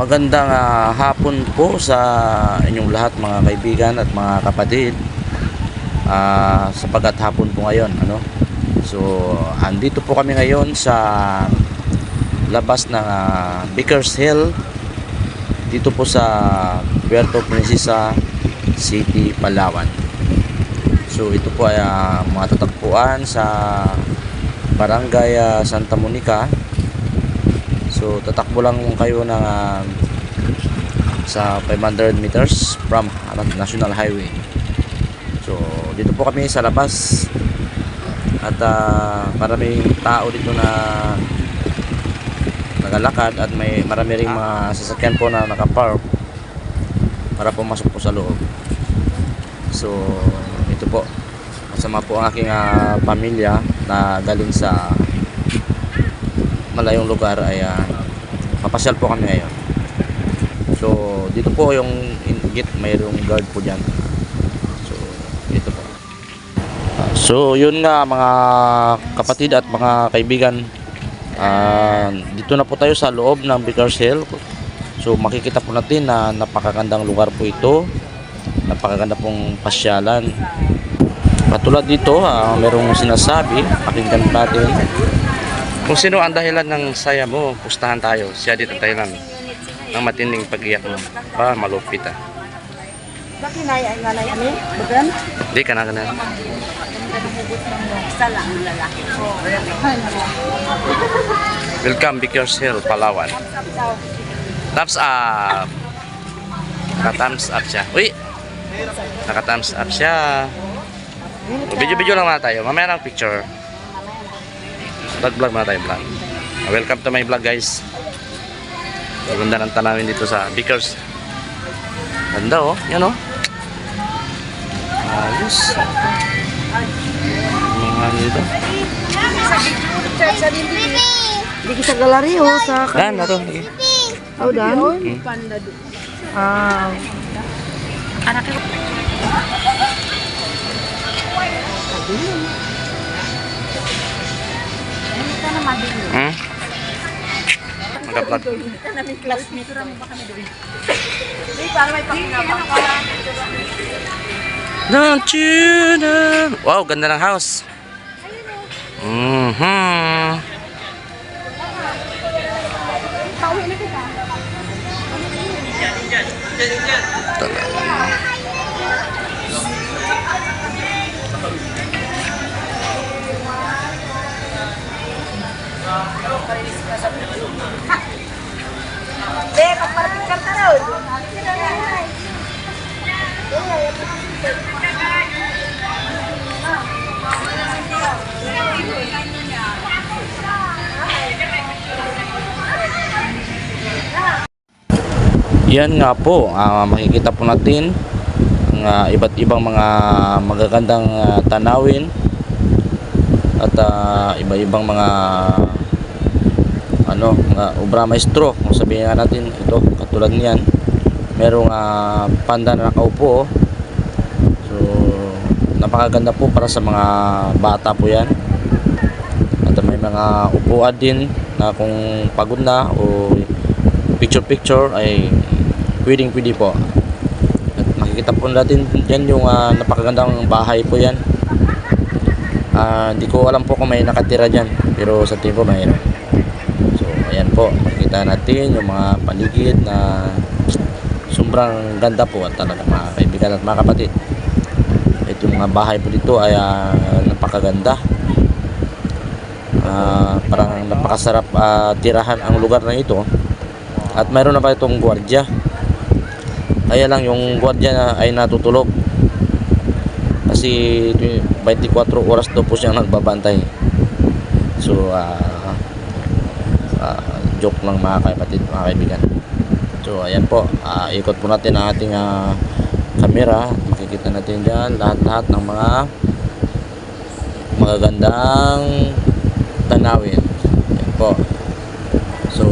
Magandang ah, hapon po sa inyong lahat mga kaibigan at mga kapatid. Ah, sapagat hapon po ngayon, ano? So, andito po kami ngayon sa labas ng ah, Vickers Hill dito po sa Puerto Princesa City, Palawan. So, ito po ay ah, matatagpuan sa Barangay ah, Santa Monica So tatakbo lang kayo ng ah, sa 500 meters from National Highway. So dito po kami sa labas at ah, maraming tao dito na nagalakad at may marami ring mga sasakyan po na nakapark para pumasok po sa loob. So ito po kasama po ang aking ah, pamilya na galing sa malayong lugar ay ah, papasyal po kami ngayon. So, dito po yung ingit, mayroong guard po dyan. So, dito po. Ah, So, yun nga mga kapatid at mga kaibigan. ah, dito na po tayo sa loob ng Vickers Hill. So, makikita po natin na napakagandang lugar po ito. Napakaganda pong pasyalan. Patulad dito, ah, merong sinasabi, pakinggan natin. Kung sino ang dahilan ng saya mo, pustahan tayo. Siya din ang dahilan ng matinding pag-iyak mo. Ba, malupit ah. Bakit na ay nga na yan eh? Bagan? Di ka na ka na. Isa lang ang lalaki. Welcome, Vickers Hill, Palawan. Thumbs up! Naka-thumbs up siya. Uy! Naka-thumbs up siya. Video-video lang muna tayo. Mamaya ng picture. Vlog-vlog muna tayo, vlog. Welcome to my vlog, guys. Maganda ng tanawin dito sa Vickers. Ganda, oh. Yan, oh. Ayos. Mga dito. Hindi kita galari oh sa Dan, na to. Sige. Oh, dan? Hmm. Ah. Anak ko. Hmm? Mag-vlog. Namin classmate mo ba kami doon? Hindi, parang may pakinabang. Don't you know? Wow, ganda ng house. Mhm. Hindi, pagparapit ka na rin. Yan nga po, ah, makikita po natin ang ah, iba't ibang mga magagandang ah, tanawin at ah, iba-ibang mga ano, mga obra maestro. Kung sabihin nga natin, ito, katulad niyan, merong ah, panda na nakaupo. oh. So, napakaganda po para sa mga bata po yan. At may mga upuan din na kung pagod na o picture picture ay pwedeng pwede po at makikita po natin dyan yung ah, napakagandang bahay po yan Ah, hindi ko alam po kung may nakatira dyan pero sa tingin ko mayroon po. Makikita natin yung mga paligid na sobrang ganda po at talaga mga kaibigan at mga kapatid. Ito yung mga bahay po dito ay ah, napakaganda. Ah, parang napakasarap ah, tirahan ang lugar na ito. At mayroon na pa itong gwardiya kaya lang yung gwardiya na ay natutulog. Kasi 24 oras daw po siyang nagbabantay. So ah, ah, joke lang mga kapatid mga kaibigan. So ayan po ah, ikot po natin ang ating ah, camera. Makikita natin dyan lahat-lahat ng mga magagandang tanawin. Ayan po. So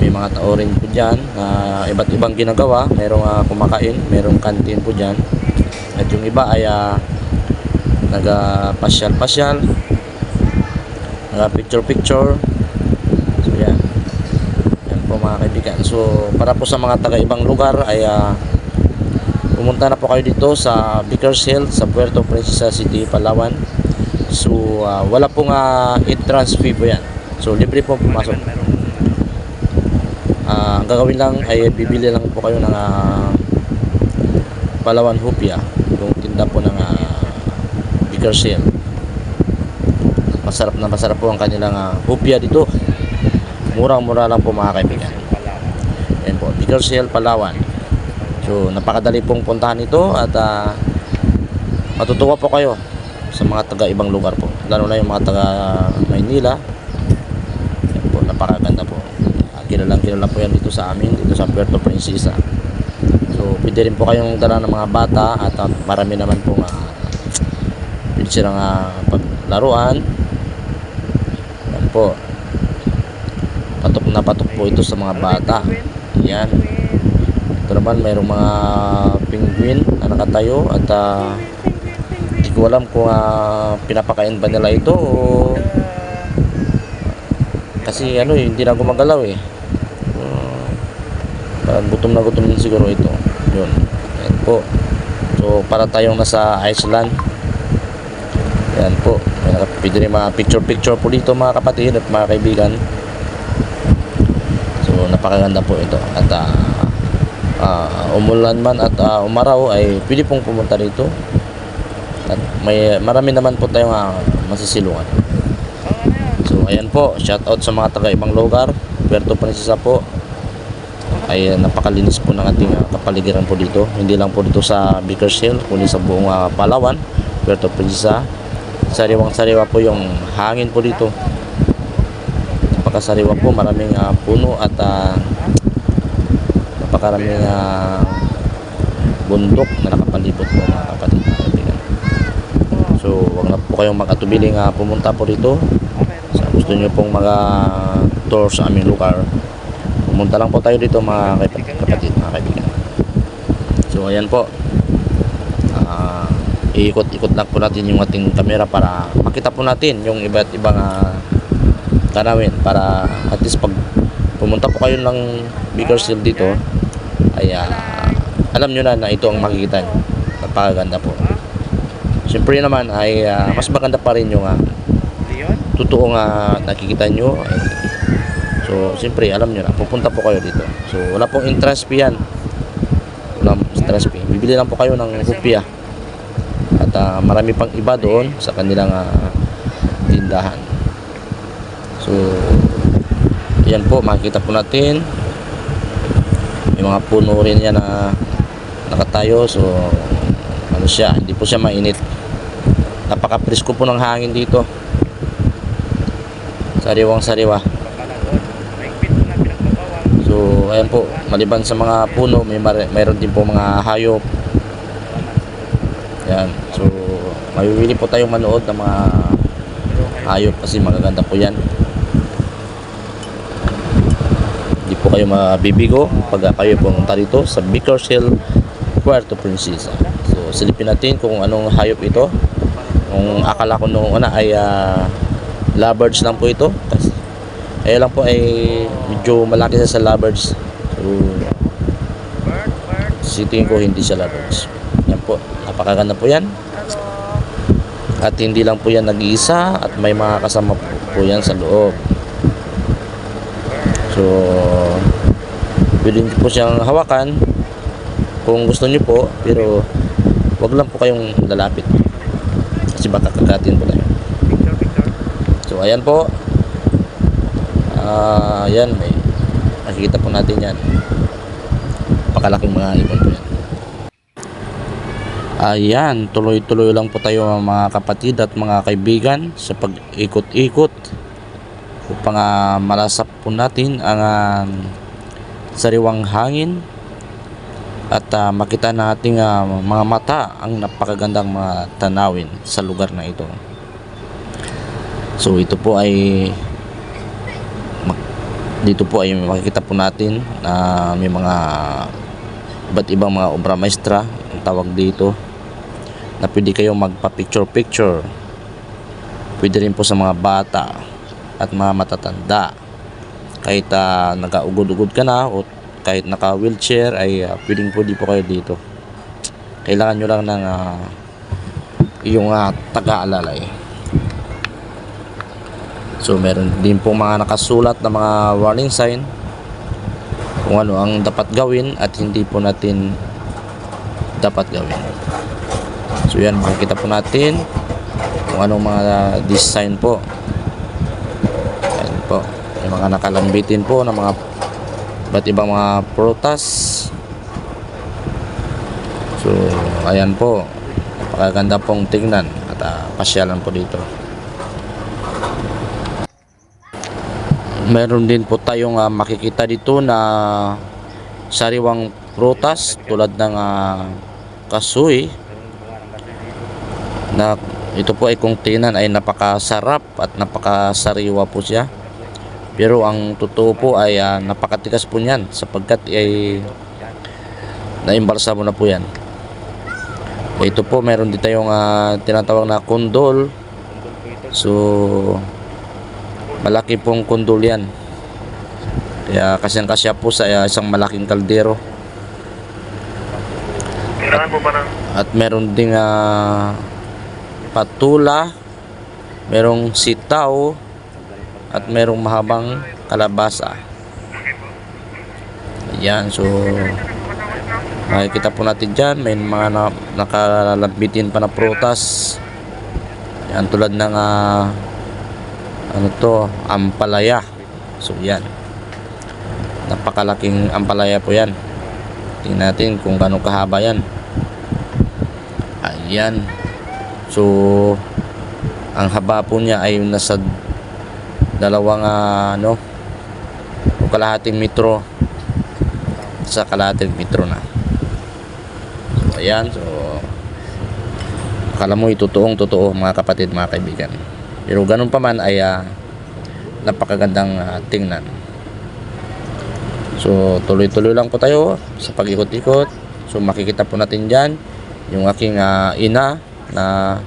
may mga tao rin po dyan na iba't ibang ginagawa. Merong ah, kumakain merong kantin po dyan. At yung iba ay uh, naga picture picture so yan yan po mga kaibigan. So para po sa mga taga ibang lugar ay pumunta na po kayo dito sa Vickers Hill sa Puerto Princesa City, Palawan. So ah, wala pong ah, entrance fee po yan. So libre po pumasok. Ah, ang gagawin lang ay bibili lang po kayo ng ah, Palawan Hupia, yung tinda po ng uh, Vickers Hill. Masarap na masarap po ang kanilang ah, hupia dito. Murang-mura lang po mga kaibigan. Yan po, Vickers Hill, Palawan. So, napakadali pong puntahan ito at ah, matutuwa po kayo sa mga taga ibang lugar po. Lalo na yung mga taga Maynila. Yan po, napakaganda po. Ah, Kilalang kilala po yan dito sa amin, dito sa Puerto Princesa. So, pwede rin po kayong dala ng mga bata at ah, marami naman pong uh, pwede silang ah, paglaruan. Yan po. Patok na patok po ito sa mga bata. Yan. Ito naman mayroong mga penguin na nakatayo at ah, hindi ko alam kung ah, pinapakain ba nila ito o kasi ano eh, hindi na gumagalaw eh. Uh, parang gutom na gutom din siguro ito. Yun. Yan po. So para tayong nasa Iceland. Yan po. Pwede rin mga picture-picture po dito mga kapatid at mga kaibigan. Napakaganda po ito. At ah, ah, umulan man at ah, umaraw ay pwede pong pumunta dito. At may marami naman po tayong ah, masisilungan. So ayan po, shout out sa mga taga ibang lugar. Puerto Princesa po. Ay napakalinis po ng ating kapaligiran po dito. Hindi lang po dito sa Hill, kundi sa buong ah, Palawan, Puerto Princesa. Sariwang sariwa po yung hangin po dito. Napakasariwa po, maraming ah, puno at ah, napakaraming ah, bundok na nakapalibot po mga kapatid. So, wag na po kayong mag-atubiling ah, pumunta po dito. Sa gusto nyo pong mga tour sa aming lugar, pumunta lang po tayo dito mga kap- kapatid, mga kaibigan. So, ayan po. Ah, iikot-ikot lang po natin yung ating camera para makita po natin yung iba't ibang ah, tanawin para at least pag pumunta po kayo ng Hill dito ay ah, alam nyo na na ito ang makikita nyo. Napakaganda po. Siyempre naman ay ah, mas maganda pa rin yung ah, totoong ah, nakikita nyo ay, so siyempre alam nyo na pupunta po kayo dito. So wala pong interest fee yan. Walang interest fee. Bibili lang po kayo ng hupia at ah, marami pang iba doon sa kanilang ah, tindahan so yan po makikita po natin. May mga puno rin yan na nakatayo. So ano siya hindi po siya mainit. Napaka-presko po ng hangin dito. Sariwang sariwa. So ayan po maliban sa mga puno may mayroon din po mga hayop. Yan so mawiwili po tayong manood ng mga hayop kasi magaganda po yan hindi po kayo mabibigo pag kayo pumunta dito sa Vickers Hill, Puerto Princesa. So, silipin natin kung anong hayop ito. Kung akala ko noong una ay ah, lovebirds lang po ito. Kasi, eh lang po ay medyo malaki sa lovebirds. So, sitingin ko hindi siya lovebirds. Yan po, napakaganda po yan. At hindi lang po yan nag-iisa at may mga kasama po, po yan sa loob. So, pwede niyo po siyang hawakan kung gusto niyo po, pero wag lang po kayong lalapit. Kasi baka kagatin po tayo. So, ayan po. Ah, ayan, may makikita po natin yan. Pakalaking mga ibon po yan. Ayan, tuloy-tuloy lang po tayo mga kapatid at mga kaibigan sa pag-ikot-ikot upang ah, malasap po natin ang ah, sariwang hangin at ah, makita nating ah, mga mata ang napakagandang mga tanawin sa lugar na ito. So ito po ay dito po ay makikita po natin na may mga iba't ibang mga obra maestra ang tawag dito na pwede kayong magpa picture picture pwede rin po sa mga bata at mga matatanda kahit uh, nakaugod-ugod ka na o kahit naka-wheelchair ay uh, pwedeng pwede po kayo dito. Kailangan nyo lang ng uh, yung uh, taga-alalay. So meron din po mga nakasulat na mga warning sign kung ano ang dapat gawin at hindi po natin dapat gawin. So yan, makikita po natin kung anong mga design po. Yung mga nakalambitin po ng mga iba't ibang mga prutas. So, ayan po. Napakaganda pong tingnan at uh, pasyalan po dito. Meron din po tayong ah, makikita dito na sariwang prutas tulad ng ah, kasoy na ito po ay kung tingnan ay napakasarap at napakasariwa po siya. Pero ang totoo po ay ah, napakatigas po niyan sapagkat ay naimbalsa mo na po yan. Ito po meron din tayong ah, tinatawag na kondol. So malaki pong kondol yan. Kaya kasyang kasya po sa ah, isang malaking kaldero. Ng At meron ding ah, patula, merong sitaw, at merong mahabang kalabasa. Ayan, so makikita po natin dyan, may mga na, nakalabitin pa na prutas. Yan, tulad ng ah, ano to, ampalaya. So yan. Napakalaking ampalaya po yan. Tingnan natin kung gaano kahaba yan. Ayan. So, ang haba po niya ay nasa dalawang ah, ano, kalahating metro sa kalahating metro na. So, ayan. So, akala mo itotoong totoo mga kapatid, mga kaibigan. Pero ganun pa man ay ah, napakagandang ah, tingnan. So, tuloy-tuloy lang po tayo sa pag-ikot-ikot. So, makikita po natin dyan yung aking ah, ina na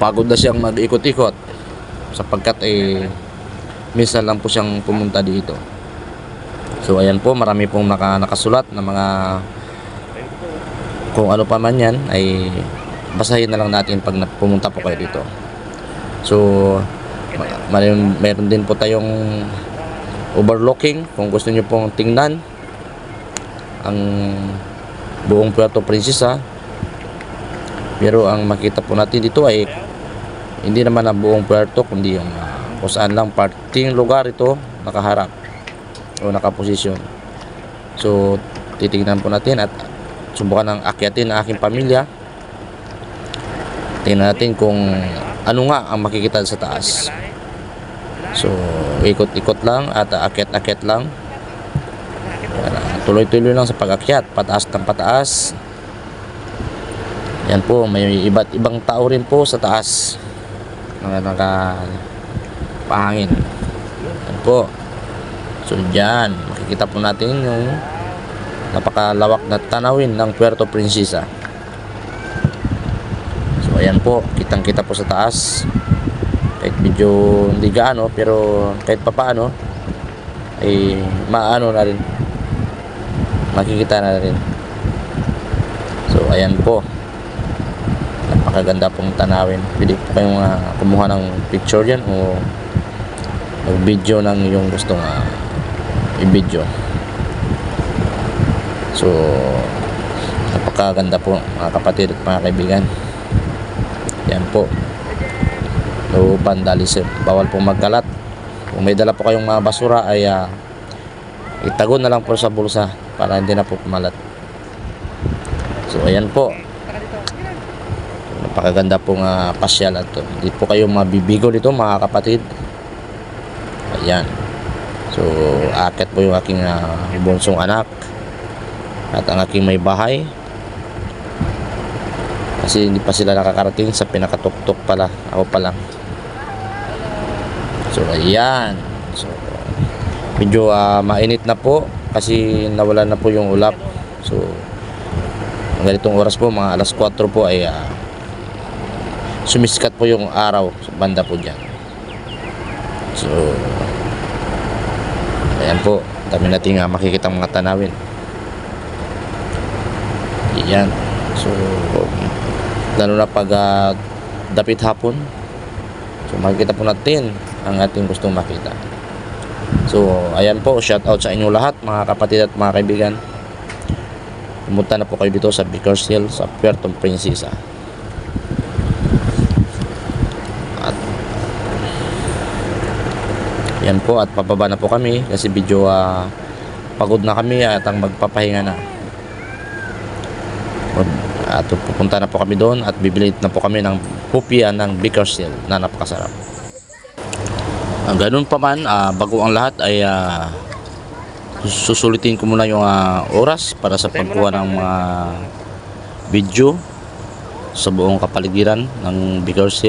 pagod na siyang mag-ikot-ikot sapagkat eh minsan lang po siyang pumunta dito. So, ayan po, marami pong naka, nakasulat na mga kung ano pa man yan ay basahin na lang natin pag pumunta po kayo dito. So, ma- mayroon, meron din po tayong overlooking kung gusto niyo pong tingnan ang buong Puerto Princesa. Pero ang makita po natin dito ay hindi naman ang buong Puerto kundi yung uh, kung saan lang parting lugar ito nakaharap o nakaposisyon. So, titingnan po natin at subukan ng akyatin ang aking pamilya. Tingnan natin kung ano nga ang makikita sa taas. So, ikot-ikot lang at akyat-akyat lang. Tuloy-tuloy lang sa pag-akyat, pataas ng pataas. Yan po, may iba't ibang tao rin po sa taas. Mga naka pahangin. Yan po. So, dyan, makikita po natin yung napakalawak na tanawin ng Puerto Princesa. So, ayan po, kitang-kita po sa taas kahit medyo hindi gaano pero kahit papaano ay maano na rin makikita na rin so ayan po napakaganda pong tanawin. Pwede po kayong ah, kumuha ng picture yan o mag video ng yung gustong uh, i-video. So napakaganda po mga kapatid at mga kaibigan. Yan po. No vandalism bawal pong magkalat. Kung may dala po kayong mga basura ay ah, itago na lang po sa bulsa para hindi na po kumalat. So ayan po napakaganda pong uh, pasyal at hindi po kayo mabibigo dito mga kapatid. Ayan. So akit po yung aking uh, bunsong anak at ang aking may bahay. Kasi hindi pa sila nakakarating sa pinakatuktok pala. Ako pa lang. So ayan. So medyo ah, mainit na po kasi nawala na po yung ulap. So ang ganitong oras po mga alas 4 po ay ah, sumiskat po yung araw sa banda po dyan so Ayan po, dami nating uh, makikita mga tanawin. Yan. So, lalo na pag ah, dapit hapon, so makikita po natin ang ating gustong makita. So, ayan po, shout out sa inyo lahat, mga kapatid at mga kaibigan. Pumunta na po kayo dito sa Hill sa Puerto Princesa. Yan po at pababa na po kami kasi video ah, pagod na kami at ang magpapahinga na. At pupunta na po kami doon at bibili na po kami ng pupia ng Hill na napakasarap. Ang ganun pa man, ah, bago ang lahat ay ah, susulitin ko muna yung ah, oras para sa pagkuha ng mga video sa buong kapaligiran ng Vickers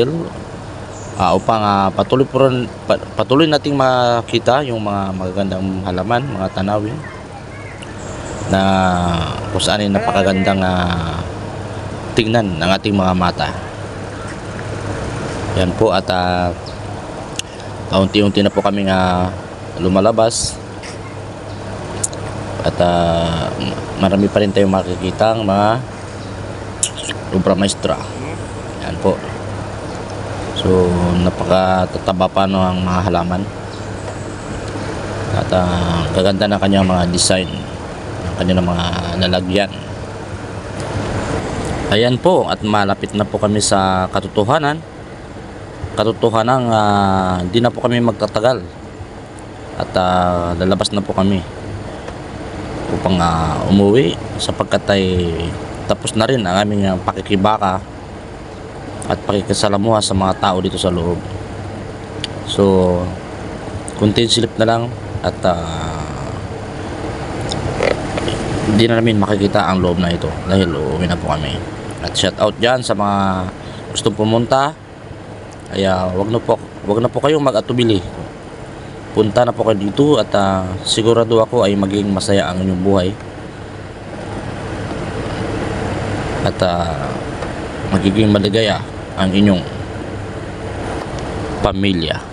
Ah, upang ah, patuloy po patuloy nating makita yung mga magagandang halaman, mga tanawin na kung saan ay napakagandang ah, tingnan ng ating mga mata. Yan po at uh, unti-unti na po kami nga lumalabas at ah, marami pa rin tayong makikita ang mga obra maestra. Yan po. So, napakatataba pa no ang mga halaman. At ah, ang gaganda ng kanyang mga design, ng kanyang mga lalagyan. Ayan po, at malapit na po kami sa katotohanan. Katotohanan, ah, hindi na po kami magtatagal. At ah, lalabas na po kami upang ah, umuwi sapagkat ay tapos na rin ang aming ah, pakikibaka at pakikisalamuha sa mga tao dito sa loob. So, contain silip na lang at ah, hindi na namin makikita ang loob na ito dahil uuwi na po kami. At shout out dyan sa mga gustong pumunta. Ay ah, wag na po wag na po kayong mag-atubili. Punta na po kayo dito at ah, sigurado ako ay maging masaya ang inyong buhay. At ah, magiging maligaya ang inyong pamilya.